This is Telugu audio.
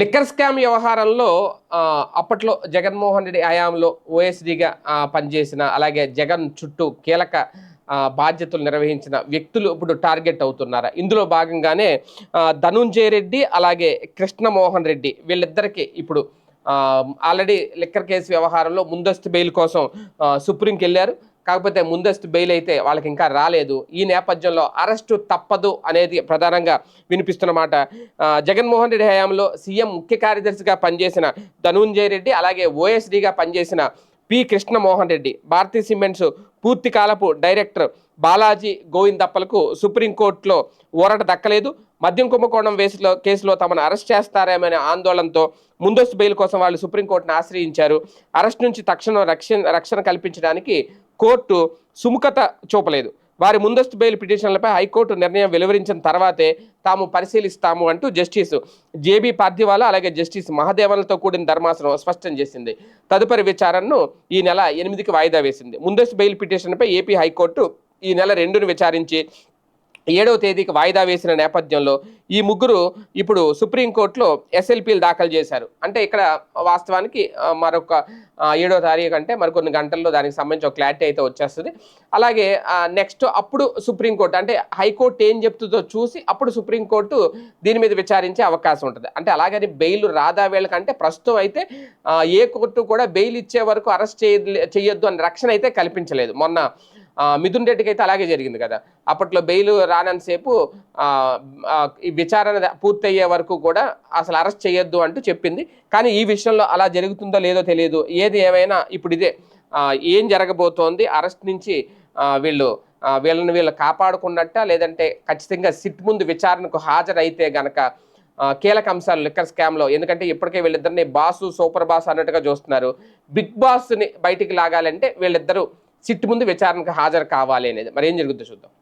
లిక్కర్ స్కామ్ వ్యవహారంలో అప్పట్లో జగన్మోహన్ రెడ్డి హయాంలో ఓఎస్డీగా పనిచేసిన అలాగే జగన్ చుట్టూ కీలక బాధ్యతలు నిర్వహించిన వ్యక్తులు ఇప్పుడు టార్గెట్ అవుతున్నారు? ఇందులో భాగంగానే ధనుంజయ రెడ్డి అలాగే కృష్ణమోహన్ రెడ్డి వీళ్ళిద్దరికీ ఇప్పుడు ఆల్రెడీ లిక్కర్ కేసు వ్యవహారంలో ముందస్తు బెయిల్ కోసం సుప్రీంకి వెళ్ళారు కాకపోతే ముందస్తు బెయిల్ అయితే వాళ్ళకి ఇంకా రాలేదు. ఈ నేపథ్యంలో అరెస్టు తప్పదు అనేది ప్రధానంగా వినిపిస్తున్న మాట. జగన్మోహన్ రెడ్డి హయాంలో సీఎం ముఖ్య కార్యదర్శిగా పనిచేసిన ధనుంజయ రెడ్డి అలాగే ఓఎస్డీగా పనిచేసిన పి కృష్ణమోహన్ రెడ్డి భారతీ సిమెంట్స్ పూర్తి కాలపు డైరెక్టర్ బాలాజీ గోవిందప్పలకు సుప్రీంకోర్టులో ఊరట దక్కలేదు. మద్యం కుంభకోణం వేసులో కేసులో తమను అరెస్ట్ చేస్తారేమనే ఆందోళనతో ముందస్తు బెయిల్ కోసం వాళ్ళు సుప్రీంకోర్టును ఆశ్రయించారు. అరెస్ట్ నుంచి తక్షణం రక్షణ రక్షణ కల్పించడానికి కోర్టు సుముఖత చూపలేదు. వారి ముందస్తు బెయిల్ పిటిషన్లపై హైకోర్టు నిర్ణయం వెలువరించిన తర్వాతే తాము పరిశీలిస్తాము అంటూ జస్టిస్ జేబీ పార్థివాలా అలాగే జస్టిస్ మహాదేవన్లతో కూడిన ధర్మాసనం స్పష్టం చేసింది. తదుపరి విచారణను ఈ నెల ఎనిమిదికి వాయిదా వేసింది. ముందస్తు బెయిల్ పిటిషన్పై ఏపీ హైకోర్టు ఈ నెల రెండును విచారించి ఏడవ తేదీకి వాయిదా వేసిన నేపథ్యంలో ఈ ముగ్గురు ఇప్పుడు సుప్రీంకోర్టులో ఎస్ఎల్పీలు దాఖలు చేశారు. అంటే ఇక్కడ వాస్తవానికి మరొక ఏడవ ఏడో తారీఖు అంటే మరికొన్ని గంటల్లో దానికి సంబంధించి ఒక క్లారిటీ అయితే వచ్చేస్తుంది. అలాగే నెక్స్ట్ అప్పుడు సుప్రీంకోర్టు అంటే హైకోర్టు ఏం చెప్తుందో చూసి అప్పుడు సుప్రీంకోర్టు దీని మీద విచారించే అవకాశం ఉంటుంది. అంటే అలాగని బెయిల్ రాదా వీళ్ళకంటే ప్రస్తుతం అయితే ఏ కోర్టు కూడా బెయిల్ ఇచ్చే వరకు అరెస్ట్ చేయ చేయొద్దు అని రక్షణ అయితే కల్పించలేదు. మొన్న మిథున్ రెడ్డికి అయితే అలాగే జరిగింది కదా. అప్పట్లో బెయిల్ రానంతసేపు ఈ విచారణ పూర్తయ్యే వరకు కూడా అసలు అరెస్ట్ చేయొద్దు అంటూ చెప్పింది. కానీ ఈ విషయంలో అలా జరుగుతుందో లేదో తెలియదు ఏది ఏమైనా ఇప్పుడు ఇదే ఏం జరగబోతోంది? అరెస్ట్ నుంచి వీళ్ళు వీళ్ళని వీళ్ళు కాపాడుకున్నట్ట? లేదంటే ఖచ్చితంగా సిట్ ముందు విచారణకు హాజరైతే గనక కీలక అంశాలు లిక్కర్ స్కామ్లో ఎందుకంటే ఇప్పటికే వీళ్ళిద్దరిని బాసు సూపర్ బాస్ అన్నట్టుగా చూస్తున్నారు. బిగ్ బాస్ని బయటికి లాగాలంటే వీళ్ళిద్దరూ సిట్ ముందు విచారణకు హాజరు కావాలి అనేది. మరి ఏం జరుగుతుందో చూద్దాం.